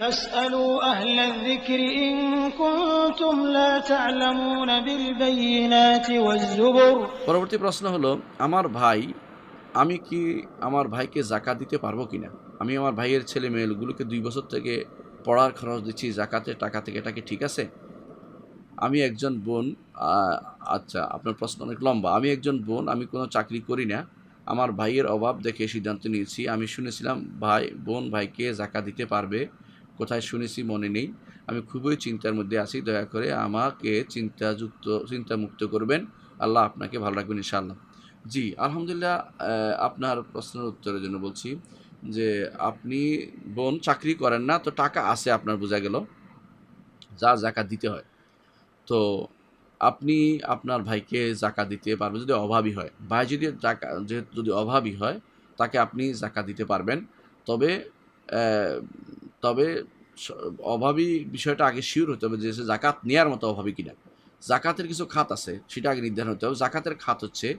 فاسألوا أهل الذكر إن كنتم لا تعلمون بالبينات والزبر পরবর্তী প্রশ্ন হলো আমার ভাই আমি কি আমার ভাইকে জাকাত দিতে পারবো কি না আমি আমার ভাইয়ের ছেলে মেয়েগুলোকে দুই বছর থেকে পড়ার খরচ দিচ্ছি জাকাতের টাকা থেকে এটা কি ঠিক আছে আমি একজন বোন আহ, আচ্ছা আপনার প্রশ্ন অনেক লম্বা আমি একজন বোন আমি কোনো চাকরি করি না আমার ভাইয়ের অভাব দেখে সিদ্ধান্ত নিয়েছি আমি শুনেছিলাম ভাই বোন ভাইকে জাকাত দিতে পারবে কোথায় শুনেছি, মনে নেই। আমি খুবই চিন্তার মধ্যে আছি, দয়া করে আমাকে চিন্তাযুক্ত, চিন্তামুক্ত করবেন। আল্লাহ আপনাকে ভালো রাখবেন, ইনশাআল্লাহ। জি, আলহামদুলিল্লাহ আপনার প্রশ্নের উত্তরের জন্য বলছি যে, আপনি বোন চাকরি করেন না, তো টাকা আছে আপনার, বোঝা গেল। যা জাকা দিতে হয়। তো আপনি আপনার ভাইকে জাকা দিতে পারবেন যদি অভাবী হয়। ভাই যদি জাকা, যেহেতু যদি অভাবী হয়, তাকে আপনি জাকা দিতে পারবেন। তবে তবে অভাবী বিষয়টা আগে শিওর হতে হবে যে জাকাত নেওয়ার মতো অভাবী কিনা। জাকাতের কিছু খাত আছে, সেটা আগে নির্ধারণ হতে হবে। জাকাতের খাত হচ্ছে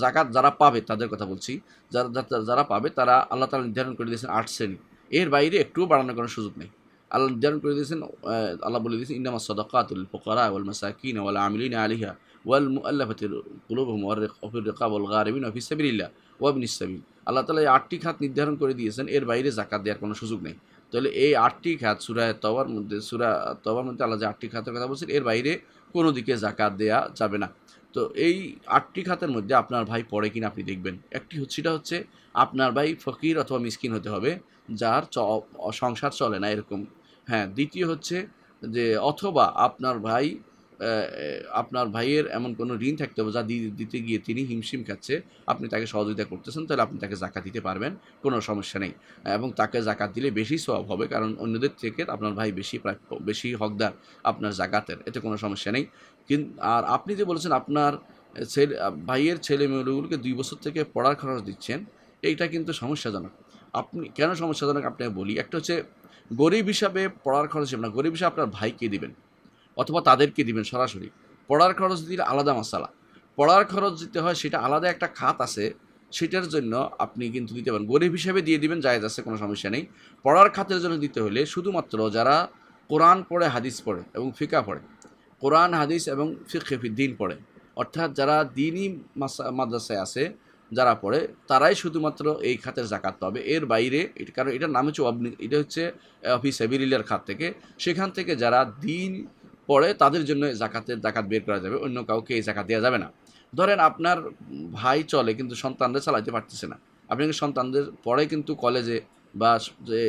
জাকাত যারা পাবে, তাদের কথা বলছি, যারা, যারা- পাবে, তারা আল্লাহ তালা নির্ধারণ করে দিয়েছেন আট শ্রেণি। এর বাইরে একটুও বাড়ানোর কোনো সুযোগ নেই। আল্লাহ নির্ধারণ করে দিয়েছেন আল্লাহ বলে দিয়েছেন ইন্নামা সদাকাতুল ফকরা ওয়াল মাসাকিন ওয়াল আমিলিন আলিহা ওয়াল মুআল্লাফাতির কুলুবহুম ওয়ার রিকাব ওয়াল গারিমিন ওয়া ফি সাবিলিল্লাহ ওয়া ইবনিস সাবিল। আল্লাহ তালা এই আটটি খাত নির্ধারণ করে দিয়েছেন, এর বাইরে জাকাত দেওয়ার কোনো সুযোগ নেই। তাহলে এই আটটি খাত সুরায় তবার মধ্যে, সুরা তবার মধ্যে আল্লাহ যে আটটি খাতের কথা বলছেন, এর বাইরে কোনো দিকে জাকাত দেয়া যাবে না। তো এই আটটি খাতের মধ্যে আপনার ভাই পড়ে কিনা আপনি দেখবেন। একটি হচ্ছে, সেটা হচ্ছে আপনার ভাই ফকির অথবা মিসকিন হতে হবে, যার সংসার চলে না এরকম। হ্যাঁ দ্বিতীয় হচ্ছে যে, অথবা আপনার ভাই আপনার ভাইয়ের এমন কোনো ঋণ থাকতে হবে যা দিতে গিয়ে তিনি হিমশিম খাচ্ছে। আপনি তাকে সহযোগিতা করতেছেন, তাহলে আপনি তাকে জাকাত দিতে পারবেন, কোনো সমস্যা নেই। এবং তাকে জাকাত দিলে বেশি সব হবে, কারণ অন্যদের থেকে আপনার ভাই বেশি প্রাপ্য বেশি হকদার আপনার জাকাতের, এতে কোনো সমস্যা নেই। কিন্তু আর আপনি যে বলেছেন আপনার ছেলে, ভাইয়ের ছেলে মেয়েগুলোকে দুই বছর থেকে পড়ার খরচ দিচ্ছেন, এইটা কিন্তু সমস্যাজনক। আপনি, কেন সমস্যাজনক আপনাকে বলি? একটা হচ্ছে গরিব হিসাবে পড়ার খরচ না গরিব হিসাবে আপনার ভাইকে দিবেন। অথবা তাদেরকে দিবেন সরাসরি। পড়ার খরচ দিলে আলাদা মশালা। পড়ার খরচ দিতে হয়, সেটা আলাদা একটা খাত আছে, সেটার জন্য আপনি কিন্তু দিতে পারেন। গরিব হিসাবে দিয়ে দিবেন, জায়েজ আছে, কোনো সমস্যা নেই। পড়ার খাতের জন্য দিতে হলে শুধুমাত্র যারা কোরআন পড়ে, হাদিস পড়ে এবং ফিকা পড়ে, কোরআন, হাদিস এবং ফিকে দিন পড়ে, অর্থাৎ যারা দিনই মাদ্রাসায় আছে, যারা পড়ে, তারাই শুধুমাত্র এই খাতের জাকাত পাবে। এর বাইরে কারণ এটার নাম হচ্ছে অবনি, এটা হচ্ছে অফিস সেবিরিলিয়ার খাত থেকে। সেখান থেকে যারা দিন পড়ে তাদের জন্য জাকাতের জাকাত বের করা যাবে, অন্য কাউকে এই জাকাত দেওয়া যাবে না। ধরেন আপনার ভাই চলে কিন্তু সন্তানদের চালাইতে পারতেছে না। আপনি সন্তানদের পড়ে কিন্তু কলেজে বা যে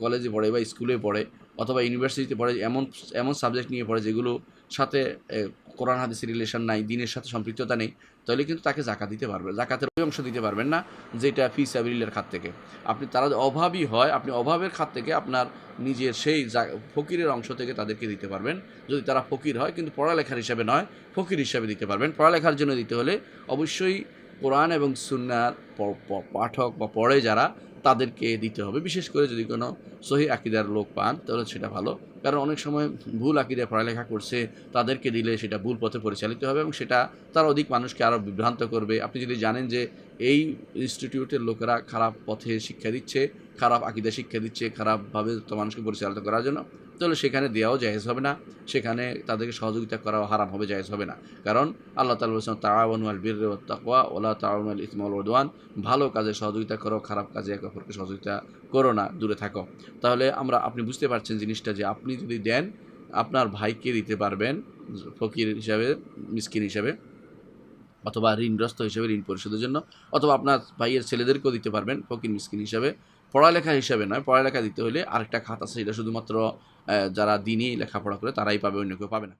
কলেজে পড়ে বা স্কুলে পড়ে অথবা ইউনিভার্সিটিতে পড়ে এমন এমন সাবজেক্ট নিয়ে পড়ে যেগুলো সাথে কোরআন হাদিসের রিলেশন নাই, দিনের সাথে সম্পৃক্ততা নেই, তাহলে কিন্তু তাকে জাকা দিতে পারবে, জাকাতের ওই অংশ দিতে পারবেন না যেটা ফি সাবিলের খাত থেকে। আপনি তারা অভাবই হয়, আপনি অভাবের খাত থেকে আপনার নিজের সেই ফকিরের অংশ থেকে তাদেরকে দিতে পারবেন। যদি তারা ফকির হয়, কিন্তু পড়ালেখার হিসাবে নয়, ফকির হিসাবে দিতে পারবেন। পড়ালেখার জন্য দিতে হলে অবশ্যই কোরআন এবং সুন্নার পাঠক বা পড়ে যারা তাদেরকে দিতে হবে। বিশেষ করে যদি কোনো সহি আকিদার লোক পান, তাহলে সেটা ভালো। কারণ অনেক সময় ভুল আকিদায় পড়ালেখা করছে, তাদেরকে দিলে সেটা ভুল পথে পরিচালিত হবে এবং সেটা তার অধিক মানুষকে আরও বিভ্রান্ত করবে। আপনি যদি জানেন যে এই ইনস্টিটিউটের লোকেরা খারাপ পথে শিক্ষা দিচ্ছে, খারাপ আকিদা শিক্ষা দিচ্ছে, খারাপভাবে তো মানুষকে পরিচালিত করার জন্য, তাহলে সেখানে দেওয়াও জায়েজ হবে না। সেখানে তাদেরকে সহযোগিতা করাও হারাম হবে, জায়েজ হবে না। কারণ আল্লাহ তালা বলছেন তাওয়ানু আল বীর তাকওয়া ওলা তাওয়ানু আল ইসমাল ওদওয়ান ভালো কাজে সহযোগিতা করো, খারাপ কাজে একে অপরকে সহযোগিতা করো না, দূরে থাকো। তাহলে আমরা, আপনি বুঝতে পারছেন জিনিসটা যে আপনি যদি দেন, আপনার ভাইকে দিতে পারবেন, ফকির হিসাবে, মিসকিন হিসাবে, অথবা ঋণগ্রস্ত হিসাবে ঋণ পরিশোধের জন্য, অথবা আপনার ভাইয়ের ছেলেদেরকেও দিতে পারবেন, ফকির, মিসকিন হিসাবে। পড়ালেখা হিসাবে নয়, পড়ালেখা দিতে হলে আরেকটা খাত আছে, এটা শুধুমাত্র যারা দিনই লেখাপড়া করে, তারাই পাবে, অন্য কেউ পাবে না।